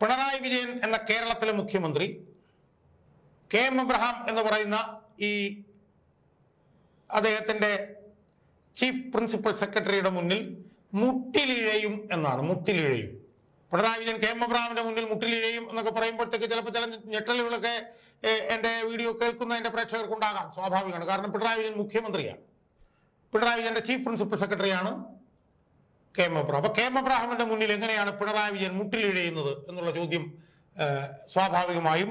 പിണറായി വിജയൻ എന്ന കേരളത്തിലെ മുഖ്യമന്ത്രി കെ എം എബ്രഹാം എന്ന് പറയുന്ന ഈ അദ്ദേഹത്തിന്റെ ചീഫ് പ്രിൻസിപ്പൽ സെക്രട്ടറിയുടെ മുന്നിൽ മുട്ടിലിഴയും എന്നാണ് മുട്ടിലിഴയും. പിണറായി വിജയൻ കെ എം എബ്രഹാമിന്റെ മുന്നിൽ മുട്ടിലിഴയും എന്നൊക്കെ പറയുമ്പോഴത്തേക്ക് ചിലപ്പോൾ ചില ഞെട്ടലുകളൊക്കെ എന്റെ വീഡിയോ കേൾക്കുന്ന എന്റെ പ്രേക്ഷകർക്കുണ്ടാകാം സ്വാഭാവികമാണ്. കാരണം പിണറായി വിജയൻ മുഖ്യമന്ത്രിയാണ്. പിണറായി വിജയന്റെ ചീഫ് പ്രിൻസിപ്പൽ സെക്രട്ടറിയാണ്. കെ എം എബ്രഹാം അപ്പൊ കെ എം എബ്രഹാമിന്റെ മുന്നിൽ എങ്ങനെയാണ് പിണറായി വിജയൻ മുട്ടിലിഴയുന്നത് എന്നുള്ള ചോദ്യം സ്വാഭാവികമായും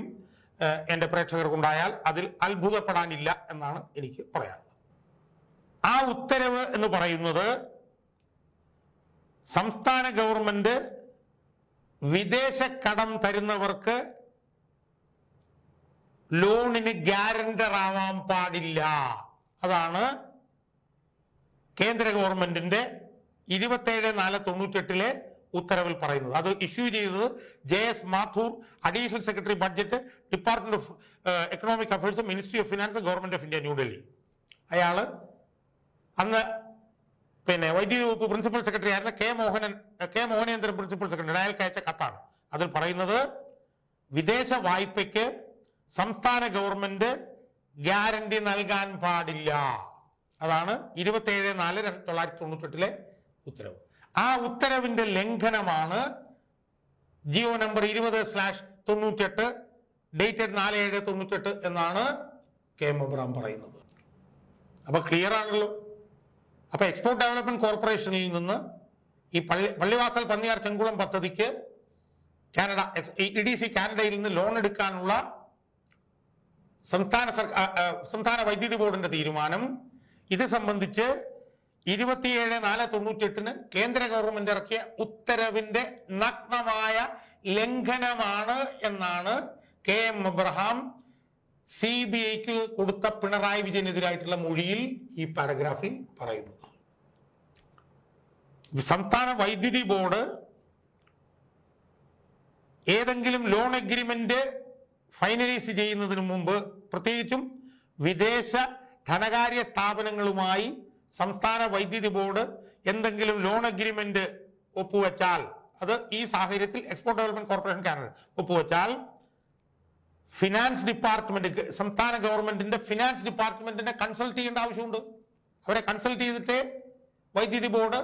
എന്റെ പ്രേക്ഷകർക്കുണ്ടായാൽ അതിൽ അത്ഭുതപ്പെടാനില്ല എന്നാണ് എനിക്ക് പറയാനുള്ളത്. ആ ഉത്തരവ് എന്ന് പറയുന്നത് സംസ്ഥാന ഗവൺമെന്റ് വിദേശ കടം തരുന്നവർക്ക് ലോണിന് ഗ്യാരണ്ടർ ആവാൻ പാടില്ല. അതാണ് കേന്ദ്ര ഗവൺമെന്റിന്റെ ഇരുപത്തേഴ് നാല് തൊണ്ണൂറ്റെട്ടിലെ ഉത്തരവിൽ പറയുന്നത്. അത് ഇഷ്യൂ ചെയ്തത് J S Mathur additional secretary budget department of economic affairs ministry of finance government of India New Delhi അയാൾ അന്ന് പിന്നെ വൈദ്യുതി വകുപ്പ് പ്രിൻസിപ്പൽ സെക്രട്ടറി ആയിരുന്ന K Mohanan K Mohanendran principal secretary അയാൾക്ക് അയച്ച കത്താണ്. അതിൽ പറയുന്നത് വിദേശ വായ്പയ്ക്ക് സംസ്ഥാന ഗവൺമെന്റ് ഗ്യാരണ്ടി നൽകാൻ പാടില്ല. അതാണ് ഇരുപത്തിയേഴ് നാല് തൊള്ളായിരത്തി തൊണ്ണൂറ്റെട്ടിലെ ഉത്തരവ്. ആ ഉത്തരവിന്റെ ലംഘനമാണ് ജിയോ നമ്പർ ഇരുപത് സ്ലാഷ് തൊണ്ണൂറ്റെട്ട് ഡേറ്റഡ് നാല് ഏഴ് തൊണ്ണൂറ്റെട്ട് എന്നാണ് കെ എം എബ്രാം പറയുന്നത്. അപ്പൊ ക്ലിയർ ആണല്ലോ. അപ്പൊ എക്സ്പോർട്ട് ഡെവലപ്മെന്റ് കോർപ്പറേഷനിൽ നിന്ന് ഈ പള്ളി പള്ളിവാസൽ പന്നിയാർ ചെങ്കുളം പദ്ധതിക്ക് കാനഡ ഇ ഡി സി കാനഡയിൽ നിന്ന് ലോൺ എടുക്കാനുള്ള സംസ്ഥാന സർക്കാർ സംസ്ഥാന വൈദ്യുതി ബോർഡിന്റെ തീരുമാനം. ഇത് സംബന്ധിച്ച് ഇരുപത്തിയേഴ് നാല് തൊണ്ണൂറ്റെട്ടിന് കേന്ദ്ര ഗവൺമെന്റ് ഇറക്കിയ ഉത്തരവിന്റെ നഗ്നമായ ലംഘനമാണ് എന്നാണ് K M Abraham C B ഐക്ക് കൊടുത്ത പിണറായി വിജയനെതിരായിട്ടുള്ള മൊഴിയിൽ ഈ പാരഗ്രാഫിൽ പറയുന്നത്. സംസ്ഥാന വൈദ്യുതി ബോർഡ് ഏതെങ്കിലും ലോൺ എഗ്രിമെന്റ് ഫൈനലൈസ് ചെയ്യുന്നതിന് മുമ്പ് പ്രത്യേകിച്ചും വിദേശ ധനകാര്യ സ്ഥാപനങ്ങളുമായി സംസ്ഥാന വൈദ്യുതി ബോർഡ് എന്തെങ്കിലും ലോൺ അഗ്രിമെന്റ് ഒപ്പുവെച്ചാൽ അത് ഈ സാഹചര്യത്തിൽ എക്സ്പോർട്ട് ഡെവലപ്മെന്റ് കോർപ്പറേഷൻ കാനഡ ഒപ്പുവെച്ചാൽ ഫിനാൻസ് ഡിപ്പാർട്ട്മെന്റ് സംസ്ഥാന ഗവൺമെന്റിന്റെ ഫിനാൻസ് ഡിപ്പാർട്ട്മെന്റിനെ കൺസൾട്ട് ചെയ്യേണ്ട ആവശ്യമുണ്ട്. അവരെ കൺസൾട്ട് ചെയ്തിട്ട് വൈദ്യുതി ബോർഡ്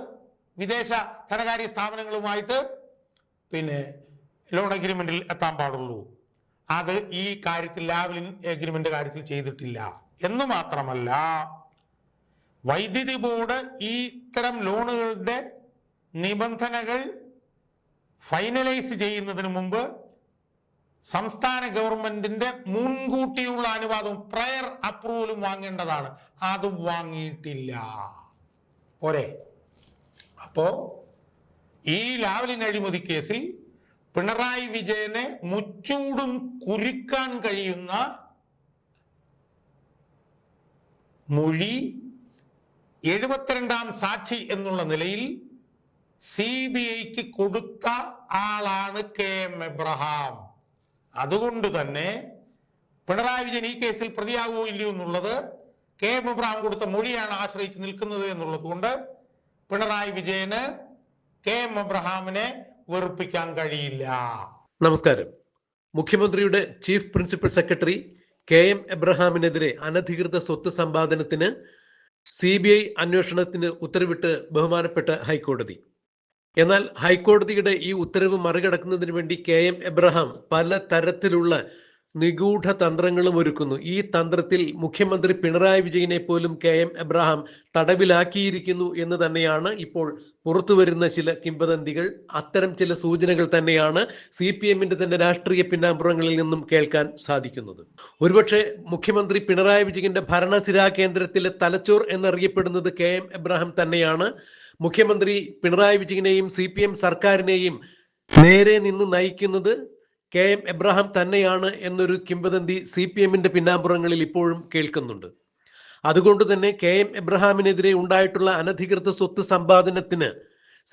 വിദേശ ധനകാര്യ സ്ഥാപനങ്ങളുമായിട്ട് പിന്നെ ലോൺ അഗ്രിമെന്റിൽ എത്താൻ പാടുള്ളൂ. അത് ഈ കാര്യത്തിൽ ലാവലിൻ അഗ്രിമെന്റ് കാര്യത്തിൽ ചെയ്തിട്ടില്ല. എന്ന് മാത്രമല്ല വൈദ്യുതി ബോർഡ് ഈ ഇത്തരം ലോണുകളുടെ നിബന്ധനകൾ ഫൈനലൈസ് ചെയ്യുന്നതിന് മുമ്പ് സംസ്ഥാന ഗവൺമെന്റിന്റെ മുൻകൂട്ടിയുള്ള അനുവാദവും പ്രയർ അപ്രൂവലും വാങ്ങേണ്ടതാണ്. അതും വാങ്ങിയിട്ടില്ല. പോരെ? അപ്പോ ഈ ലാവലിൻ അഴിമതി കേസിൽ പിണറായി വിജയനെ മുച്ചൂടും കുരുക്കാൻ കഴിയുന്ന മൊഴി എഴുപത്തിരണ്ടാം സാക്ഷി എന്നുള്ള നിലയിൽ സി ബി ഐക്ക് കൊടുത്ത ആളാണ് കെ എം എബ്രഹാം. അതുകൊണ്ട് തന്നെ പിണറായി വിജയൻ ഈ കേസിൽ പ്രതിയാകുമോ ഇല്ലയോ എന്നുള്ളത് കെ എം എബ്രഹാം കൊടുത്ത മൊഴിയാണ് ആശ്രയിച്ച് നിൽക്കുന്നത് എന്നുള്ളത് കൊണ്ട് പിണറായി വിജയന് കെ എം എബ്രഹാമിനെ വെറുപ്പിക്കാൻ കഴിയില്ല. നമസ്കാരം. മുഖ്യമന്ത്രിയുടെ chief principal secretary K M എബ്രഹാമിനെതിരെ അനധികൃത സ്വത്ത് സമ്പാദനത്തിന് സി ബി ഐ അന്വേഷണത്തിന് ഉത്തരവിട്ട് ബഹുമാനപ്പെട്ട ഹൈക്കോടതി. എന്നാൽ ഹൈക്കോടതിയുടെ ഈ ഉത്തരവ് മറികടക്കുന്നതിന് വേണ്ടി കെ എം എബ്രഹാം പല തരത്തിലുള്ള നിഗൂഢ തന്ത്രങ്ങളും ഒരുക്കുന്നു. ഈ തന്ത്രത്തിൽ മുഖ്യമന്ത്രി പിണറായി വിജയനെ പോലും കെ എം എബ്രഹാം തടവിലാക്കിയിരിക്കുന്നു എന്ന് തന്നെയാണ് ഇപ്പോൾ പുറത്തുവരുന്ന ചില കിംവദന്തികൾ. അത്തരം ചില സൂചനകൾ തന്നെയാണ് സി പി എമ്മിന്റെ തന്നെ രാഷ്ട്രീയ പിന്നാമ്പുറങ്ങളിൽ നിന്നും കേൾക്കാൻ സാധിക്കുന്നത്. ഒരുപക്ഷെ മുഖ്യമന്ത്രി പിണറായി വിജയന്റെ ഭരണസിരാ കേന്ദ്രത്തിലെ തലച്ചോർ എന്നറിയപ്പെടുന്നത് കെ എം എബ്രഹാം തന്നെയാണ്. മുഖ്യമന്ത്രി പിണറായി വിജയനെയും സി സർക്കാരിനെയും നേരെ നിന്ന് നയിക്കുന്നത് കെ എം എബ്രഹാം തന്നെയാണ് എന്നൊരു കിംവദന്തി സി പി എമ്മിന്റെ പിന്നാമ്പുറങ്ങളിൽ ഇപ്പോഴും കേൾക്കുന്നുണ്ട്. അതുകൊണ്ട് തന്നെ കെ എം എബ്രഹാമിനെതിരെ ഉണ്ടായിട്ടുള്ള അനധികൃത സ്വത്ത് സമ്പാദനത്തിന്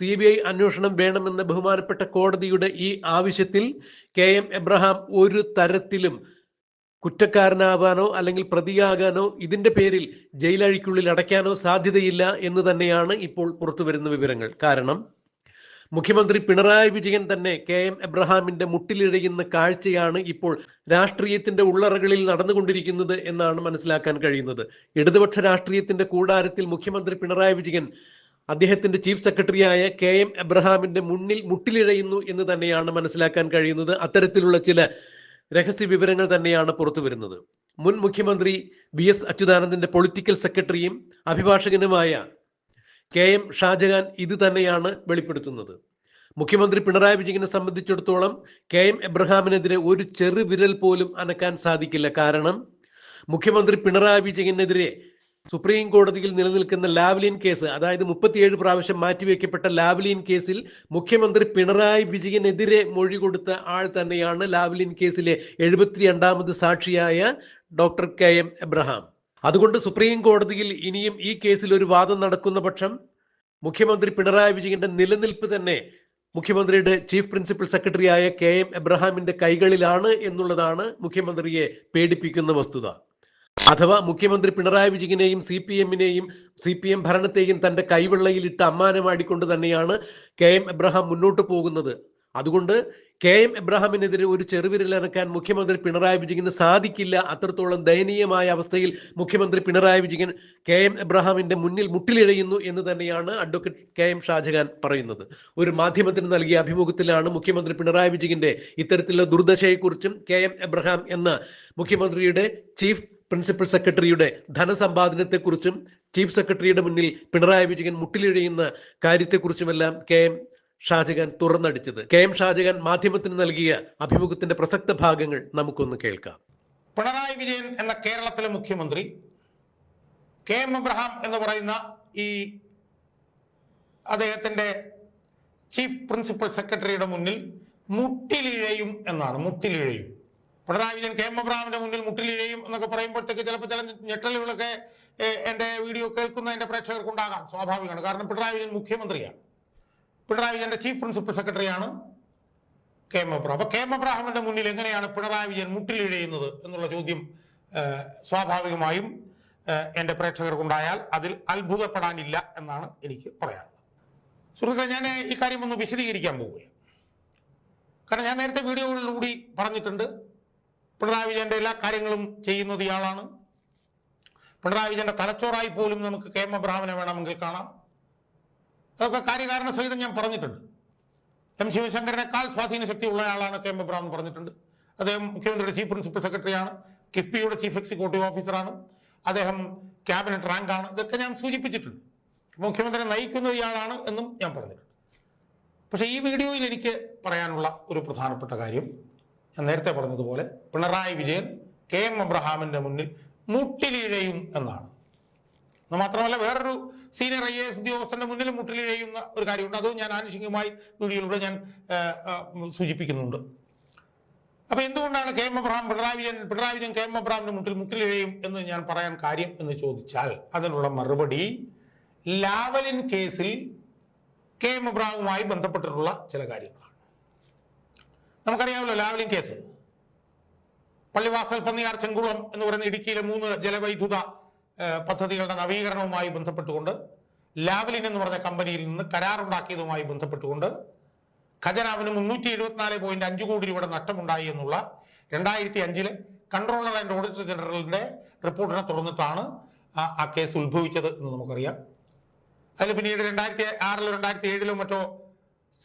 സി ബി ഐ അന്വേഷണം വേണമെന്ന ബഹുമാനപ്പെട്ട കോടതിയുടെ ഈ ആവശ്യത്തിൽ കെ എം എബ്രഹാം ഒരു തരത്തിലും കുറ്റക്കാരനാവാനോ അല്ലെങ്കിൽ പ്രതിയാകാനോ ഇതിന്റെ പേരിൽ ജയിലഴിക്കുള്ളിൽ അടയ്ക്കാനോ സാധ്യതയില്ല എന്ന് തന്നെയാണ് ഇപ്പോൾ പുറത്തുവരുന്ന വിവരങ്ങൾ. കാരണം മുഖ്യമന്ത്രി പിണറായി വിജയൻ തന്നെ കെ എം എബ്രഹാമിന്റെ മുട്ടിലിഴയുന്ന കാഴ്ചയാണ് ഇപ്പോൾ രാഷ്ട്രീയത്തിന്റെ ഉള്ളറകളിൽ നടന്നുകൊണ്ടിരിക്കുന്നത് എന്നാണ് മനസ്സിലാക്കാൻ കഴിയുന്നത്. ഇടതുപക്ഷ രാഷ്ട്രീയത്തിന്റെ കൂടാരത്തിൽ മുഖ്യമന്ത്രി പിണറായി വിജയൻ അദ്ദേഹത്തിന്റെ ചീഫ് സെക്രട്ടറിയായ കെ എം എബ്രഹാമിന്റെ മുന്നിൽ മുട്ടിലിഴയുന്നു എന്ന് തന്നെയാണ് മനസ്സിലാക്കാൻ കഴിയുന്നത്. അത്തരത്തിലുള്ള ചില രഹസ്യ വിവരങ്ങൾ തന്നെയാണ് പുറത്തു വരുന്നത്. മുൻ മുഖ്യമന്ത്രി ബി എസ് അച്യുതാനന്ദന്റെ പൊളിറ്റിക്കൽ സെക്രട്ടറിയും അഭിഭാഷകനുമായ കെ എം ഷാജഹാൻ ഇത് തന്നെയാണ് വെളിപ്പെടുത്തുന്നത്. മുഖ്യമന്ത്രി പിണറായി വിജയനെ സംബന്ധിച്ചിടത്തോളം കെ എം എബ്രഹാമിനെതിരെ ഒരു ചെറു വിരൽ പോലും അനക്കാൻ സാധിക്കില്ല. കാരണം മുഖ്യമന്ത്രി പിണറായി വിജയനെതിരെ സുപ്രീം കോടതിയിൽ നിലനിൽക്കുന്ന ലാവ്ലിൻ കേസ് അതായത് മുപ്പത്തിയേഴ് പ്രാവശ്യം മാറ്റിവെക്കപ്പെട്ട ലാവ്ലിൻ കേസിൽ മുഖ്യമന്ത്രി പിണറായി വിജയനെതിരെ മൊഴി കൊടുത്ത ആൾ തന്നെയാണ് ലാവ്ലിൻ കേസിലെ എഴുപത്തിരണ്ടാമത് സാക്ഷിയായ ഡോക്ടർ കെ എം എബ്രഹാം. അതുകൊണ്ട് സുപ്രീം കോടതിയിൽ ഇനിയും ഈ കേസിൽ ഒരു വാദം നടക്കുന്ന പക്ഷം മുഖ്യമന്ത്രി പിണറായി വിജയന്റെ നിലനിൽപ്പ് തന്നെ മുഖ്യമന്ത്രിയുടെ ചീഫ് പ്രിൻസിപ്പൽ സെക്രട്ടറി ആയ കെ എം എബ്രഹാമിന്റെ കൈകളിലാണ് എന്നുള്ളതാണ് മുഖ്യമന്ത്രിയെ പേടിപ്പിക്കുന്ന വസ്തുത. അഥവാ മുഖ്യമന്ത്രി പിണറായി വിജയനെയും സി പി എമ്മിനെയും സി പി എം ഭരണത്തെയും തന്റെ കൈവെള്ളയിലിട്ട് അമ്മാനമാടിക്കൊണ്ട് തന്നെയാണ് കെ എം എബ്രഹാം മുന്നോട്ട് പോകുന്നത്. അതുകൊണ്ട് കെ എം എബ്രഹാമിനെതിരെ ഒരു ചെറുവിരലനക്കാൻ മുഖ്യമന്ത്രി പിണറായി വിജയന് സാധിക്കില്ല അത്രത്തോളം ദയനീയമായ അവസ്ഥയിൽ മുഖ്യമന്ത്രി പിണറായി വിജയൻ കെ എം എബ്രഹാമിന്റെ മുന്നിൽ മുട്ടിലിഴയുന്നു എന്ന് തന്നെയാണ് അഡ്വക്കേറ്റ് കെ എം ഷാജഹാൻ പറയുന്നത്. ഒരു മാധ്യമത്തിന് നൽകിയ അഭിമുഖത്തിലാണ് മുഖ്യമന്ത്രി പിണറായി വിജയന്റെ ഇത്തരത്തിലുള്ള ദുർദശയെക്കുറിച്ചും കെ എം എബ്രഹാം എന്ന മുഖ്യമന്ത്രിയുടെ ചീഫ് പ്രിൻസിപ്പൽ സെക്രട്ടറിയുടെ ധനസമ്പാദനത്തെക്കുറിച്ചും ചീഫ് സെക്രട്ടറിയുടെ മുന്നിൽ പിണറായി വിജയൻ മുട്ടിലിഴയുന്ന കാര്യത്തെക്കുറിച്ചുമെല്ലാം കെ എം ഷാജഹാൻ തുറന്നടിച്ചത്. കെ എം ഷാജഹാൻ മാധ്യമത്തിന് നൽകിയ അഭിമുഖത്തിന്റെ പ്രസക്ത ഭാഗങ്ങൾ നമുക്കൊന്ന് കേൾക്കാം. പിണറായി വിജയൻ എന്ന കേരളത്തിലെ മുഖ്യമന്ത്രി കെ എം എബ്രഹാം എന്ന് പറയുന്ന ഈ അദ്ദേഹത്തിന്റെ ചീഫ് പ്രിൻസിപ്പൽ സെക്രട്ടറിയുടെ മുന്നിൽ മുട്ടിലിഴയും എന്നാണ് മുട്ടിലിഴയും. പിണറായി വിജയൻ കെ എം എബ്രഹാമിന്റെ മുന്നിൽ മുട്ടിലിഴയും എന്നൊക്കെ പറയുമ്പോഴത്തേക്ക് ചിലപ്പോൾ ചില ഞെട്ടലുകളൊക്കെ എന്റെ വീഡിയോ കേൾക്കുന്ന എന്റെ പ്രേക്ഷകർക്കുണ്ടാകാം. സ്വാഭാവികമാണ്. കാരണം പിണറായി വിജയൻ മുഖ്യമന്ത്രിയാണ്. പിണറായി വിജയന്റെ ചീഫ് പ്രിൻസിപ്പൽ സെക്രട്ടറിയാണ് കെ എം അബ്രഹാം. അപ്പൊ കെ എം എബ്രാഹിമിന്റെ മുന്നിൽ എങ്ങനെയാണ് പിണറായി വിജയൻ മുട്ടിലിഴയുന്നത് എന്നുള്ള ചോദ്യം സ്വാഭാവികമായും എന്റെ പ്രേക്ഷകർക്കുണ്ടായാൽ അതിൽ അത്ഭുതപ്പെടാനില്ല എന്നാണ് എനിക്ക് പറയാനുള്ളത്. സുഹൃത്തുക്കളെ ഞാൻ ഈ കാര്യം ഒന്ന് വിശദീകരിക്കാൻ പോവുകയാണ്. കാരണം ഞാൻ നേരത്തെ വീഡിയോകളിലൂടെ പറഞ്ഞിട്ടുണ്ട് പിണറായി വിജയന്റെ എല്ലാ കാര്യങ്ങളും ചെയ്യുന്നത് ഇയാളാണ്. പിണറായി വിജയന്റെ തലച്ചോറായി പോലും നമുക്ക് കെ എം എബ്രാഹിമിനെ വേണമെങ്കിൽ കാണാം. അതൊക്കെ കാര്യകാരണ സഹിതം ഞാൻ പറഞ്ഞിട്ടുണ്ട്. എം ശിവശങ്കരനേക്കാൾ സ്വാധീന ശക്തിയുള്ള ആളാണ് കെ എം എബ്രാം എന്ന് പറഞ്ഞിട്ടുണ്ട്. അദ്ദേഹം മുഖ്യമന്ത്രിയുടെ ചീഫ് പ്രിൻസിപ്പൽ സെക്രട്ടറിയാണ് കിഫ്ബിയുടെ ചീഫ് എക്സിക്യൂട്ടീവ് ഓഫീസറാണ് അദ്ദേഹം ക്യാബിനറ്റ് റാങ്കാണ്. ഇതൊക്കെ ഞാൻ സൂചിപ്പിച്ചിട്ടുണ്ട്. മുഖ്യമന്ത്രി നയിക്കുന്ന ഇയാളാണ് എന്നും ഞാൻ പറഞ്ഞിട്ടുണ്ട്. പക്ഷേ ഈ വീഡിയോയിൽ എനിക്ക് പറയാനുള്ള ഒരു പ്രധാനപ്പെട്ട കാര്യം ഞാൻ നേരത്തെ പറഞ്ഞതുപോലെ പിണറായി വിജയൻ കെ എം അബ്രഹാമിന്റെ മുന്നിൽ മുട്ടിലിഴയും എന്നാണ്. എന്ന് മാത്രമല്ല വേറൊരു സീനിയർ ഐ എസ് ഉദ്യോഗസ്ഥന്റെ മുന്നിൽ മുട്ടിലിഴയുന്ന ഒരു കാര്യമുണ്ട്. അതും ഞാൻ ആനുഷികമായി വീഡിയോയിലൂടെ ഞാൻ സൂചിപ്പിക്കുന്നുണ്ട്. അപ്പൊ എന്തുകൊണ്ടാണ് K M Abraham Pinarayi Vijayan Pinarayi Vijayan K M എബ്രഹാമിന്റെ മുട്ടിൽ മുട്ടിലിഴയും എന്ന് ഞാൻ പറയാൻ കാര്യം എന്ന് ചോദിച്ചാൽ അതിനുള്ള മറുപടി ലാവലിൻ കേസിൽ കെ എം എബ്രഹാമുമായി ബന്ധപ്പെട്ടിട്ടുള്ള ചില കാര്യങ്ങളാണ്. നമുക്കറിയാമല്ലോ ലാവലിൻ കേസ്. പള്ളിവാസൽ പന്നിയാർ ചെങ്കുളം എന്ന് പറയുന്ന ഇടുക്കിയിലെ മൂന്ന് ജലവൈദ്യുത പദ്ധതികളുടെ നവീകരണവുമായി ബന്ധപ്പെട്ടുകൊണ്ട് ലാവലിൻ എന്ന് പറഞ്ഞ കമ്പനിയിൽ നിന്ന് കരാറുണ്ടാക്കിയതുമായി ബന്ധപ്പെട്ടുകൊണ്ട് ഖജനാവിന് മുന്നൂറ്റി എഴുപത്തിനാല് പോയിന്റ് അഞ്ച് കോടി രൂപയുടെ നഷ്ടമുണ്ടായി എന്നുള്ള രണ്ടായിരത്തി അഞ്ചിലെ കൺട്രോളർ ആൻഡ് ഓഡിറ്റർ ജനറലിന്റെ റിപ്പോർട്ടിനെ തുടർന്നിട്ടാണ് ആ- കേസ് ഉത്ഭവിച്ചത് എന്ന് നമുക്കറിയാം. അതിൽ പിന്നീട് രണ്ടായിരത്തി ആറിലോ രണ്ടായിരത്തി ഏഴിലോ മറ്റോ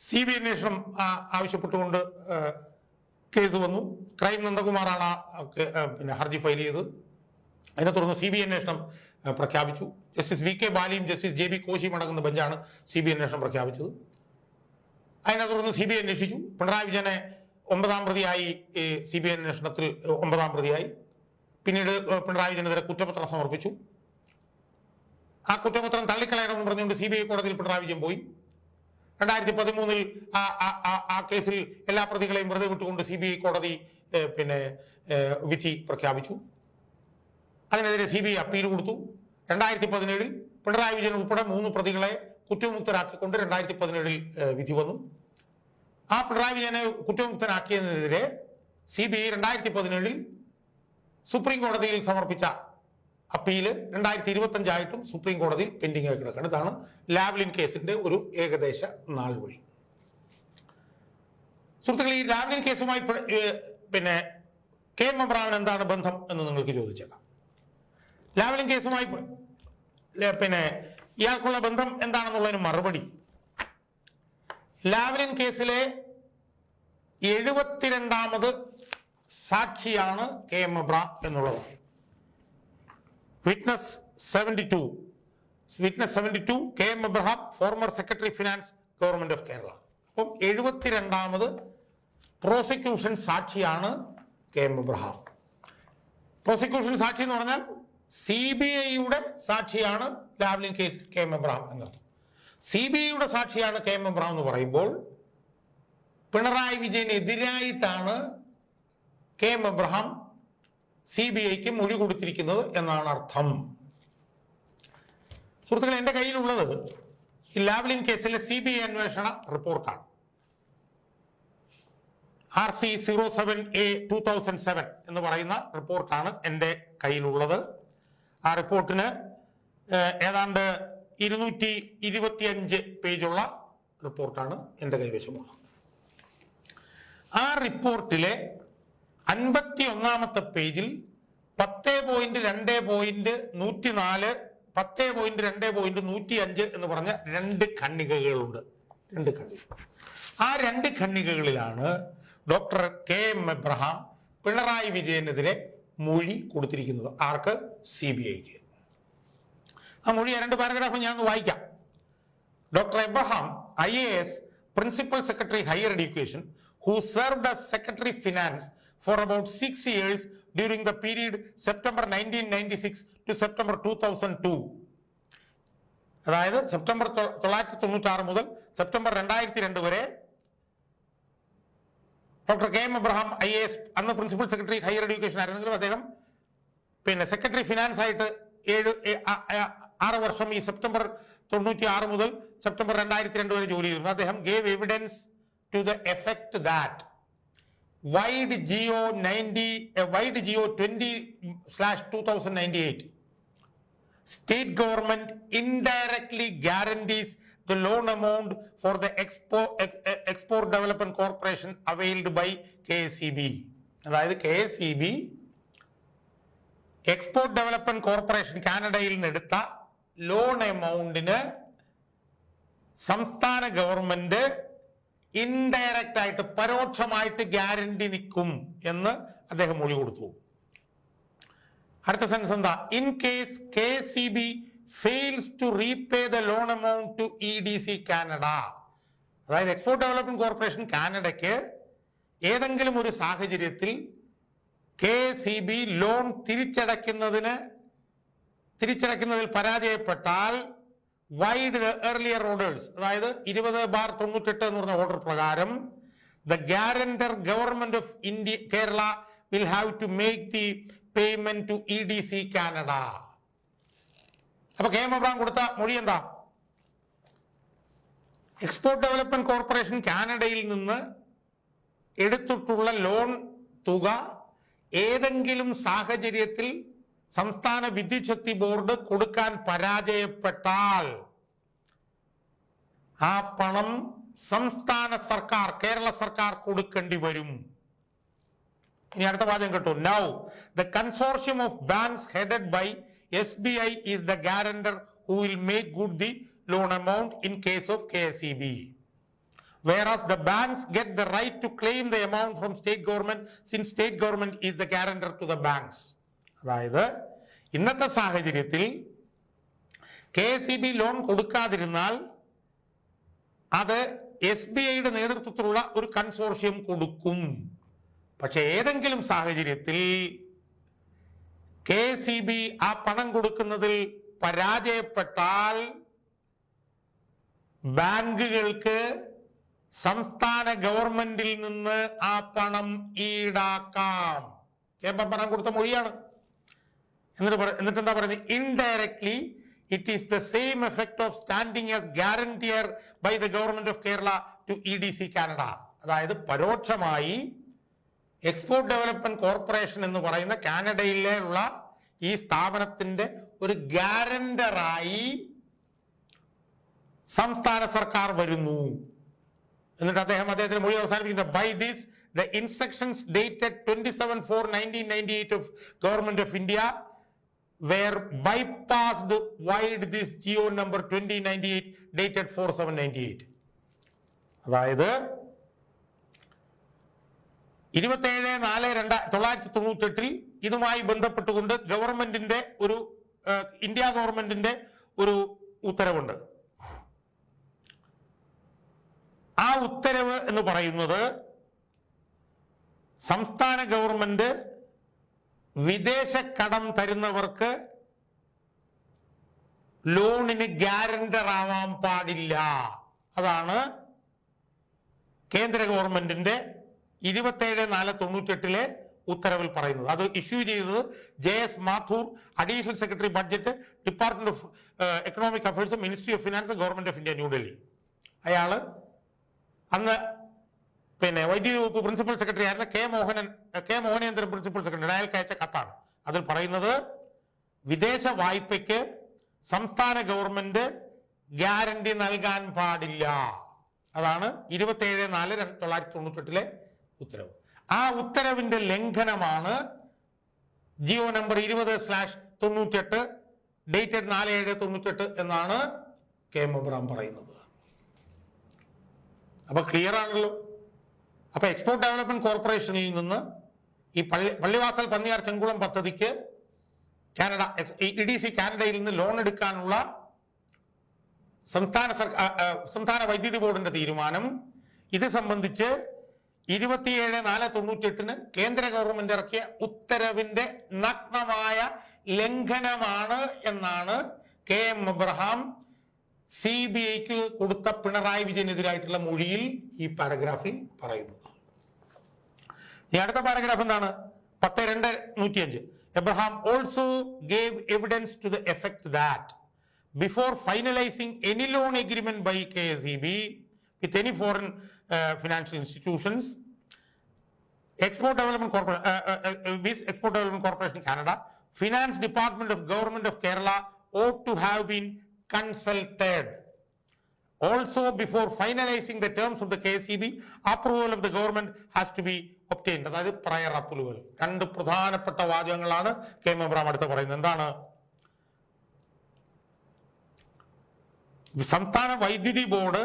സി ബി അന്വേഷണം ആവശ്യപ്പെട്ടുകൊണ്ട് കേസ് വന്നു. ക്രൈം നന്ദകുമാറാണ് പിന്നെ ഹർജി ഫയൽ ചെയ്തത്. അതിനെ തുടർന്ന് സി ബി അന്വേഷണം പ്രഖ്യാപിച്ചു. ജസ്റ്റിസ് വി കെ ബാലിയും ജസ്റ്റിസ് ജെ ബി കോശിയും അടങ്ങുന്ന ബെഞ്ചാണ് സി ബി അന്വേഷണം പ്രഖ്യാപിച്ചത്. അതിനെ തുടർന്ന് സി ബി അന്വേഷിച്ചു. പിണറായി വിജയനെ ഒമ്പതാം പ്രതിയായി സി ബി അന്വേഷണത്തിൽ ഒമ്പതാം പ്രതിയായി. പിന്നീട് പിണറായി വിജയനെതിരെ കുറ്റപത്രം സമർപ്പിച്ചു. ആ കുറ്റപത്രം തള്ളിക്കളയണമെന്ന് പറഞ്ഞുകൊണ്ട് സി ബി ഐ കോടതിയിൽ പിണറായി വിജയൻ പോയി. രണ്ടായിരത്തി പതിമൂന്നിൽ ആ കേസിൽ എല്ലാ പ്രതികളെയും വെറുതെ വിട്ടുകൊണ്ട് സി കോടതി പിന്നെ വിധി പ്രഖ്യാപിച്ചു. അതിനെതിരെ സി ബി ഐ അപ്പീൽ കൊടുത്തു. രണ്ടായിരത്തി പതിനേഴിൽ പിണറായി വിജയൻ ഉൾപ്പെടെ മൂന്ന് പ്രതികളെ കുറ്റവിമുക്തരാക്കിക്കൊണ്ട് രണ്ടായിരത്തി പതിനേഴിൽ വിധി വന്നു. ആ പിണറായി വിജയനെ കുറ്റവിമുക്തനാക്കിയതിനെതിരെ സി ബി ഐ രണ്ടായിരത്തി പതിനേഴിൽ സുപ്രീം കോടതിയിൽ സമർപ്പിച്ച അപ്പീൽ രണ്ടായിരത്തി ഇരുപത്തി അഞ്ചായിട്ടും സുപ്രീം കോടതിയിൽ പെൻഡിംഗ് ആയി കിടക്കുന്നത് ഇതാണ് ലാവ്ലിൻ കേസിന്റെ ഒരു ഏകദേശ നാൾ വഴി. സുഹൃത്തുക്കൾ ഈ ലാവ്ലിൻ കേസുമായി പിന്നെ കെ എം എബ്രഹാമിന് എന്താണ് ബന്ധം എന്ന് നിങ്ങൾക്ക് ചോദിച്ചേക്കാം. ലാവ്ലിൻ കേസുമായി പിന്നെ ഇയാൾക്കുള്ള ബന്ധം എന്താണെന്നുള്ളതിന് മറുപടി. ലാവ്ലിൻ കേസിലെ എഴുപത്തിരണ്ടാമത് സാക്ഷിയാണ് കെ എം എബ്ര എന്നുള്ളത്. Witness seventy two witness seventy two K M Abraham former secretary finance government of Kerala അപ്പം എഴുപത്തിരണ്ടാമത് പ്രോസിക്യൂഷൻ സാക്ഷിയാണ് കെ എം എബ്രഹാം. പ്രോസിക്യൂഷൻ സാക്ഷി എന്ന് പറഞ്ഞാൽ സി ബി ഐയുടെ സാക്ഷിയാണ് Lavalin case K M Abraham എന്നർത്ഥം സി ബി ഐയുടെ സാക്ഷിയാണ് കെ എം എബ്രഹാം എന്ന് പറയുമ്പോൾ Pinarayi വിജയനെതിരായിട്ടാണ് K M Abraham C B ഐക്ക് മൊഴി കൊടുത്തിരിക്കുന്നത് എന്നാണ് അർത്ഥം. സുഹൃത്തുക്കളെ എന്റെ കയ്യിലുള്ളത് ഈ ലാവ്ലിൻ കേസിലെ സി ബി ഐ അന്വേഷണ റിപ്പോർട്ടാണ്. R C zero seven A two thousand seven എന്ന് പറയുന്ന റിപ്പോർട്ടാണ് എന്റെ കയ്യിലുള്ളത്. ആ റിപ്പോർട്ടിന് ഏതാണ്ട് ഇരുന്നൂറ്റി ഇരുപത്തിയഞ്ച് പേജുള്ള റിപ്പോർട്ടാണ് എന്റെ കൈവശമുള്ളത്. ആ റിപ്പോർട്ടിലെ അൻപത്തി ഒന്നാമത്തെ പേജിൽ പത്ത് പോയിന്റ് രണ്ട് പോയിന്റ് നൂറ്റി നാല് പത്ത് പോയിന്റ് രണ്ട് പോയിന്റ് നൂറ്റി അഞ്ച് എന്ന് പറഞ്ഞ രണ്ട് ഖണ്ണികകളുണ്ട് രണ്ട് ഖണ്ണിക ആ രണ്ട് ഖണ്ണികകളിലാണ് doctor K M Abraham Pinarayi വിജയനെതിരെ മൊഴി കൊടുത്തിരിക്കുന്നത്. ആർക്ക്? സി ബി ഐക്ക് ആ മൊഴി രണ്ട് പാരഗ്രാഫ് ഞാൻ ഒന്ന് വായിക്കാം. Doctor Abraham I A S principal secretary higher education who serve the secretary finance for about six years during the period September nineteen ninety six to September two thousand two അതായത് September തൊള്ളായിരത്തി തൊണ്ണൂറ്റി ആറ് മുതൽ September രണ്ടായിരത്തി രണ്ട് വരെ doctor K M Abraham I A S അന്ന് principal secretary higher education ആയിരുന്നെങ്കിലും അദ്ദേഹം പിന്നെ സെക്രട്ടറി ഫിനാൻസ് ആയിട്ട് ഏഴ് ആറ് വർഷം ഈ സെപ്റ്റംബർ തൊണ്ണൂറ്റി ആറ് മുതൽ സെപ്റ്റംബർ രണ്ടായിരത്തി രണ്ട് വരെ ജോലി ചെയ്തിരുന്നു. അദ്ദേഹം gave evidence to the effect that vide G O ninety vide G O twenty slash two thousand ninety eight state government indirectly guarantees the loan amount for the Expo, Ex- Ex- Export Development Corporation availed by KSEB. അതായത് K S E B export development corporation കാനഡയിൽ നിന്ന് എടുത്ത loan എമൗണ്ടിന് സംസ്ഥാന government indirect ആയിട്ട് പരോക്ഷമായിട്ട് guarantee നിൽക്കും എന്ന് അദ്ദേഹം മൊഴി കൊടുത്തു അടുത്ത സെൻസ് എന്താ in case K C B fails to repay the loan amount to E D C Canada അതായത് എക്സ്പോർട്ട് ഡെവലപ്മെന്റ് കോർപ്പറേഷൻ കാനഡയ്ക്ക് ഏതെങ്കിലും ഒരു സാഹചര്യത്തിൽ കെ സി ബി ലോൺ തിരിച്ചടയ്ക്കുന്നതിന് തിരിച്ചടയ്ക്കുന്നതിൽ പരാജയപ്പെട്ടാൽ വൈഡ് ദ എർലിയർ ഓർഡേഴ്സ് അതായത് ഇരുപത് ബാർ തൊണ്ണൂറ്റെട്ട് എന്ന് പറഞ്ഞ ഓർഡർ പ്രകാരം the guarantor government of India Kerala will have to make the payment to E D C Canada അപ്പൊ കെ എം എബ്രാം കൊടുത്ത മൊഴി എന്താ? എക്സ്പോർട്ട് ഡെവലപ്മെന്റ് കോർപ്പറേഷൻ കാനഡയിൽ നിന്ന് എടുത്തിട്ടുള്ള ലോൺ തുക ഏതെങ്കിലും സാഹചര്യത്തിൽ സംസ്ഥാന വിദ്യുച്ഛക്തി ബോർഡ് കൊടുക്കാൻ പരാജയപ്പെട്ടാൽ ആ പണം സംസ്ഥാന സർക്കാർ കേരള സർക്കാർ കൊടുക്കേണ്ടി വരും. ഇനി അടുത്ത വാചകം കേട്ടോ. Now the consortium of banks headed by guarantor who will make good the loan amount in case of K S E B whereas the banks get the right to claim the amount from state government since state government is the guarantor to the banks. അതായത് ഇന്നത്തെ സാഹചര്യത്തിൽ K S E B loan കൊടുക്കാതിരുന്നാൽ അത് S B ഐയുടെ നേതൃത്വത്തിലുള്ള ഒരു K C B ആ പണം കൊടുക്കുന്നതിൽ പരാജയപ്പെട്ടാൽ ബാങ്കുകൾക്ക് സംസ്ഥാന ഗവൺമെന്റിൽ നിന്ന് ആ പണം ഈടാക്കാം. കേരളം പണം കൊടുത്ത മൊഴിയാണ്. എന്നിട്ട് എന്നിട്ട് എന്താ പറയുന്നത്? Indirectly it is the same effect of standing as guarantor by the government of Kerala to E D C Canada അതായത് പരോക്ഷമായി എക്സ്പോർട്ട് ഡെവലപ്മെന്റ് കോർപ്പറേഷൻ എന്ന് പറയുന്ന കാനഡയിലുള്ള ഈ സ്ഥാപനത്തിന്റെ ഒരു ഗ്യാരണ്ടറായി സംസ്ഥാന സർക്കാർ വരുന്നു. എന്നിട്ട് അദ്ദേഹം അദ്ദേഹത്തിന്റെ മൊഴി അവസാനിപ്പിക്കുന്നത് by this the instructions dated twenty seven four nineteen ninety eight of government of India were bypassed vide this G O number twenty ninety eight dated four seven ninety eight അതായത് ഇരുപത്തേഴ് നാല് രണ്ട തൊള്ളായിരത്തി തൊണ്ണൂറ്റി എട്ടിൽ ഇതുമായി ബന്ധപ്പെട്ടുകൊണ്ട് ഗവൺമെന്റിന്റെ ഒരു ഇന്ത്യ ഗവൺമെന്റിന്റെ ഒരു ഉത്തരവുണ്ട്. ആ ഉത്തരവ് എന്ന് പറയുന്നത് സംസ്ഥാന ഗവൺമെന്റ് വിദേശ കടം തരുന്നവർക്ക് ലോണിന് ഗ്യാരണ്ടർ ആവാൻ പാടില്ല. അതാണ് കേന്ദ്ര ഗവൺമെന്റിന്റെ ഇരുപത്തേഴ് നാല് തൊണ്ണൂറ്റെട്ടിലെ ഉത്തരവിൽ പറയുന്നത്. അത് ഇഷ്യൂ ചെയ്തത് J S Mathur additional secretary budget department of economic affairs ministry of finance government of India New Delhi അയാൾ അന്ന് പിന്നെ വൈദ്യുതി വകുപ്പ് പ്രിൻസിപ്പൽ സെക്രട്ടറി ആയിരുന്ന K Mohanan K Mohanendran principal secretary അയാൾക്ക് അയച്ച കത്താണ്. അതിൽ പറയുന്നത് വിദേശ വായ്പയ്ക്ക് സംസ്ഥാന ഗവൺമെന്റ് ഗ്യാരണ്ടി നൽകാൻ പാടില്ല. അതാണ് ഇരുപത്തേഴ് നാല് തൊള്ളായിരത്തി തൊണ്ണൂറ്റെട്ടിലെ ഉത്തരവ്. ആ ഉത്തരവിന്റെ ലംഘനമാണ് ജിയോ നമ്പർ ഇരുപത് സ്ലാഷ് തൊണ്ണൂറ്റെട്ട് ഡേറ്റഡ് നാല് ഏഴ് തൊണ്ണൂറ്റെട്ട് എന്നാണ് കെ എം എബ്രാം പറയുന്നത്. അപ്പൊ ക്ലിയർ ആണല്ലോ. അപ്പൊ എക്സ്പോർട്ട് ഡെവലപ്മെന്റ് കോർപ്പറേഷനിൽ നിന്ന് ഈ പള്ളി പള്ളിവാസൽ പന്നിയാർ ചെങ്കുളം പദ്ധതിക്ക് കാനഡ ഇ ഡി സി കാനഡയിൽ നിന്ന് ലോൺ എടുക്കാനുള്ള സംസ്ഥാന സർക്കാർ സംസ്ഥാന വൈദ്യുതി ബോർഡിന്റെ തീരുമാനം. ഇത് സംബന്ധിച്ച് ഇരുപത്തിയേഴ് നാല് തൊണ്ണൂറ്റിയെട്ടിന് കേന്ദ്ര ഗവൺമെന്റ് ഇറക്കിയ ഉത്തരവിന്റെ നഗ്നമായ ലംഘനമാണ് എന്നാണ് K M Abraham C B ഐക്ക് കൊടുത്ത പിണറായി വിജയനെതിരായിട്ടുള്ള മൊഴിയിൽ ഈ പാരഗ്രാഫിൽ പറയുന്നത്. ഈ അടുത്ത പാരഗ്രാഫ് എന്താണ്? പത്ത് രണ്ട് നൂറ്റിയഞ്ച്. Abraham also gave evidence to the effect that before finalising any loan agreement by K E B with any foreign financial institutions Uh, uh, uh, BIS Export Development Corporation Canada, Finance Department of Government of Kerala ought to have been consulted. Also, before finalizing the terms of the KCB, approval of the government has to be obtained. അതായത് prior approval രണ്ട് പ്രധാനപ്പെട്ട വാചകങ്ങളാണ് K M Abraham അടുത്ത് പറയുന്നത് എന്താണ് സംസ്ഥാന വൈദ്യുതി board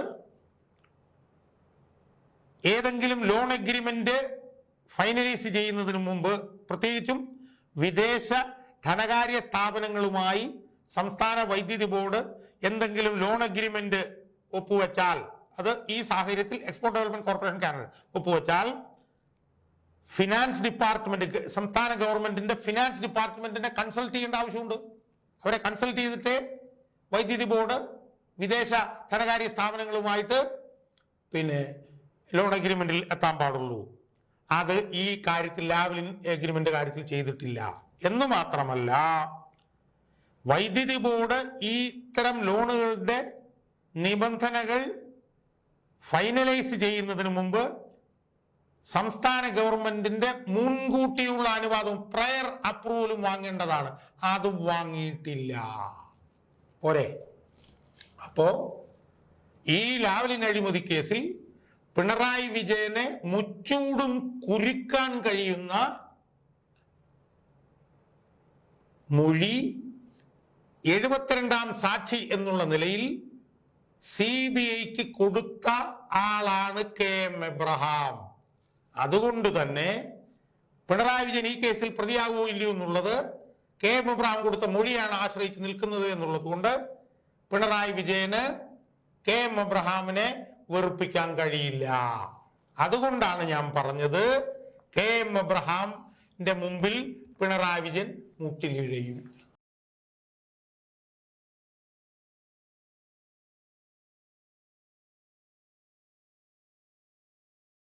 ഏതെങ്കിലും loan agreement finalise ചെയ്യുന്നതിന് മുമ്പ് പ്രത്യേകിച്ചും വിദേശ ധനകാര്യ സ്ഥാപനങ്ങളുമായി സംസ്ഥാന വൈദ്യുതി ബോർഡ് എന്തെങ്കിലും ലോൺ അഗ്രിമെന്റ് ഒപ്പുവെച്ചാൽ അത് ഈ സാഹചര്യത്തിൽ എക്സ്പോർട്ട് ഡെവലപ്മെന്റ് കോർപ്പറേഷൻ കാനഡ ഒപ്പുവെച്ചാൽ ഫിനാൻസ് ഡിപ്പാർട്ട്മെന്റ് സംസ്ഥാന ഗവൺമെന്റിന്റെ ഫിനാൻസ് ഡിപ്പാർട്ട്മെന്റിനെ കൺസൾട്ട് ചെയ്യേണ്ട ആവശ്യമുണ്ട്. അവരെ കൺസൾട്ട് ചെയ്തിട്ട് വൈദ്യുതി ബോർഡ് വിദേശ ധനകാര്യ സ്ഥാപനങ്ങളുമായിട്ട് പിന്നെ ലോൺ അഗ്രിമെന്റിൽ എത്താൻ പാടുള്ളൂ. അത് ഈ കാര്യത്തിൽ ലാവലിൻ എഗ്രിമെന്റ് കാര്യത്തിൽ ചെയ്തിട്ടില്ല. എന്ന് മാത്രമല്ല വൈദ്യുതി ബോർഡ് ഈ ഇത്തരം ലോണുകളുടെ നിബന്ധനകൾ ഫൈനലൈസ് ചെയ്യുന്നതിന് മുമ്പ് സംസ്ഥാന ഗവൺമെന്റിന്റെ മുൻകൂട്ടിയുള്ള അനുവാദവും പ്രയർ അപ്രൂവലും വാങ്ങേണ്ടതാണ്. അതും വാങ്ങിയിട്ടില്ല. പോരെ? അപ്പോ ഈ ലാവലിൻ അഴിമതി കേസിൽ പിണറായി വിജയനെ മുച്ചൂടും കുരുക്കാൻ കഴിയുന്ന മൊഴി എഴുപത്തിരണ്ടാം സാക്ഷി എന്നുള്ള നിലയിൽ സി ബി ഐക്ക് കൊടുത്ത ആളാണ് കെ എം എബ്രഹാം. അതുകൊണ്ട് തന്നെ പിണറായി വിജയൻ ഈ കേസിൽ പ്രതിയാകുമോ ഇല്ലയോ എന്നുള്ളത് കെ എം എബ്രഹാം കൊടുത്ത മൊഴിയാണ് ആശ്രയിച്ച് നിൽക്കുന്നത് എന്നുള്ളത് കൊണ്ട് പിണറായി വിജയന് കെ എം എബ്രഹാമിനെ വെറുപ്പിക്കാൻ കഴിയില്ല. അതുകൊണ്ടാണ് ഞാൻ പറഞ്ഞത് കെ എം എബ്രഹാമിന്റെ മുമ്പിൽ പിണറായി വിജയൻ മുട്ടിലിഴയും.